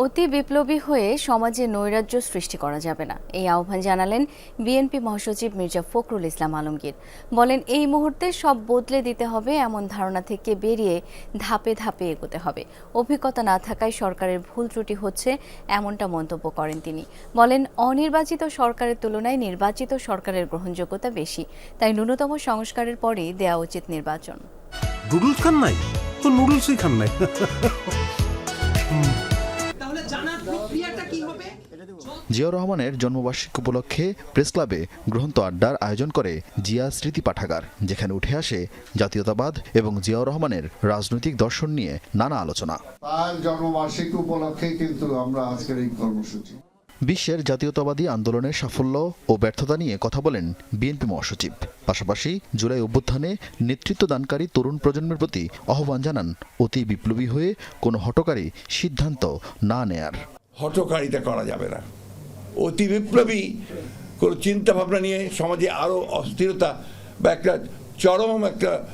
অতি বিপ্লবী হয়ে সমাজে নৈরাজ্য সৃষ্টি করা যাবে না। এই আহ্বান জানালেন বিএনপি মহাসচিব মির্জা ফখরুল ইসলাম আলমগীর। বলেন, এই মুহূর্তে সব বদলে দিতে হবে এমন ধারণা থেকে বেরিয়ে ধাপে ধাপে এগোতে হবে। অভিজ্ঞতা না থাকায় সরকারের ভুল ত্রুটি হচ্ছে এমনটা মন্তব্য করেন তিনি। বলেন, অনির্বাচিত সরকারের তুলনায় নির্বাচিত সরকারের গ্রহণযোগ্যতা বেশি। তাই ন্যূনতম সংস্কারের পরেই দেওয়া উচিত নির্বাচন। নুডলস খান নাই? তো নুডলসই খান নাই। জিয়াউর রহমানের জন্মবার্ষিকী উপলক্ষে প্রেস ক্লাবে গ্রন্থ আড্ডার আয়োজন করে জিয়া স্মৃতি পাঠাগার যেখানে উঠে আসে জাতীয়তাবাদ এবং জিয়াউর রহমানের রাজনৈতিক দর্শন নিয়ে নানা আলোচনা। তার জন্মবার্ষিকী উপলক্ষে কিন্তু আমরা আজকের এই কর্মসূচি। বিশ্বের জাতীয়তাবাদী আন্দোলনের সাফল্য ও ব্যর্থতা নিয়ে কথা বলেন বিএনপি মহাসচিব। পাশাপাশি জুলাই অভ্যুত্থানে নেতৃত্ব দানকারী তরুণ প্রজন্মের প্রতি আহ্বান জানান অতি বিপ্লবী হয়ে কোনো হটকারী সিদ্ধান্ত না নেয়ার। হটকারিতা করা যাবে না। অতি বিপ্লবী কোনো চিন্তা ভাবনা নিয়ে সমাজে আরও অস্থিরতা বা একটা চরম একটা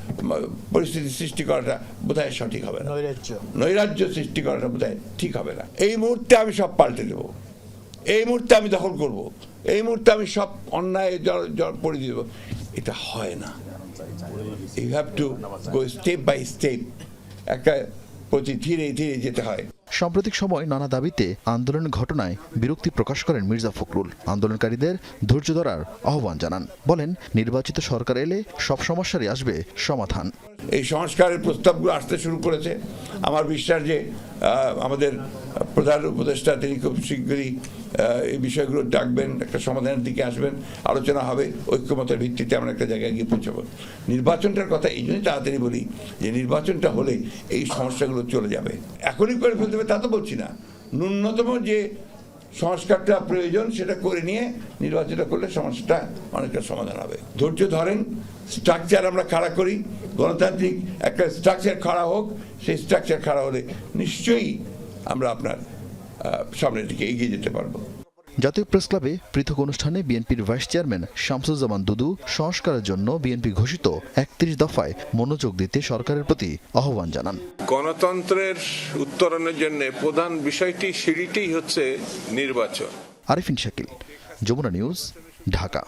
পরিস্থিতি সৃষ্টি করাটা বোধহয় সঠিক হবে না। নৈরাজ্য। সৃষ্টি করাটা বোধহয় ঠিক হবে না। এই মুহূর্তে আমি সব পাল্টে দেব। এই মুহূর্তে আমি দখল করব। এই মুহূর্তে আমি সব অন্যায় জল- জল পড়ে দেব। এটা হয় না। You have to go step by step একটা প্রতি ধীরে ধীরে যেতে হয়। সাম্প্রতিক সময় নানা দাবিতে আন্দোলনের ঘটনায় বিরক্তি প্রকাশ করেন মির্জা ফখরুল। আন্দোলনকারীদের ধৈর্য ধরার আহ্বান জানান। বলেন, নির্বাচিত সরকার এলে সব সমস্যারই আসবে সমাধান। এই সংস্কারের প্রস্তাবগুলো আসতে শুরু করেছে। আমার বিশ্বাস যে আমাদের প্রধান উপদেষ্টা, তিনি খুব শীঘ্রই এই বিষয়গুলো ডাকবেন, একটা সমাধানের দিকে আসবেন। আলোচনা হবে, ঐক্যমতের ভিত্তিতে আমরা একটা জায়গায় গিয়ে পৌঁছাবো। নির্বাচনটার কথা এই জন্যই তাড়াতাড়ি বলি যে, নির্বাচনটা হলে এই সমস্যাগুলো চলে যাবে। এখনই করে ফেলতে হবে, তা তো বলছি না। ন্যূনতম যে সংস্কারটা প্রয়োজন, সেটা করে নিয়ে নির্বাচনটা করলে সমস্যাটা অনেকটা সমাধান হবে। ধৈর্য ধরেন স্ট্রাকচার আমরা খাড়া করি গণতান্ত্রিক একটা স্ট্রাকচার খাড়া হোক সেই স্ট্রাকচার খাড়া হলে নিশ্চয়ই আমরা আপনার সামনের দিকে এগিয়ে যেতে পারব। জাতীয় প্রেস ক্লাবে পৃথক অনুষ্ঠানে বিএনপির ভাইস চেয়ারম্যান শামসুজ্জামান দুদু সংস্কারের জন্য বিএনপি ঘোষিত একত্রিশ দফায় মনোযোগ দিতে সরকারের প্রতি আহ্বান জানান। গণতন্ত্রের উত্তরণের জন্য প্রধান বিষয়টি সিঁড়িটি হচ্ছে নির্বাচন। আরিফিন শাকিল যমুনা নিউজ ঢাকা।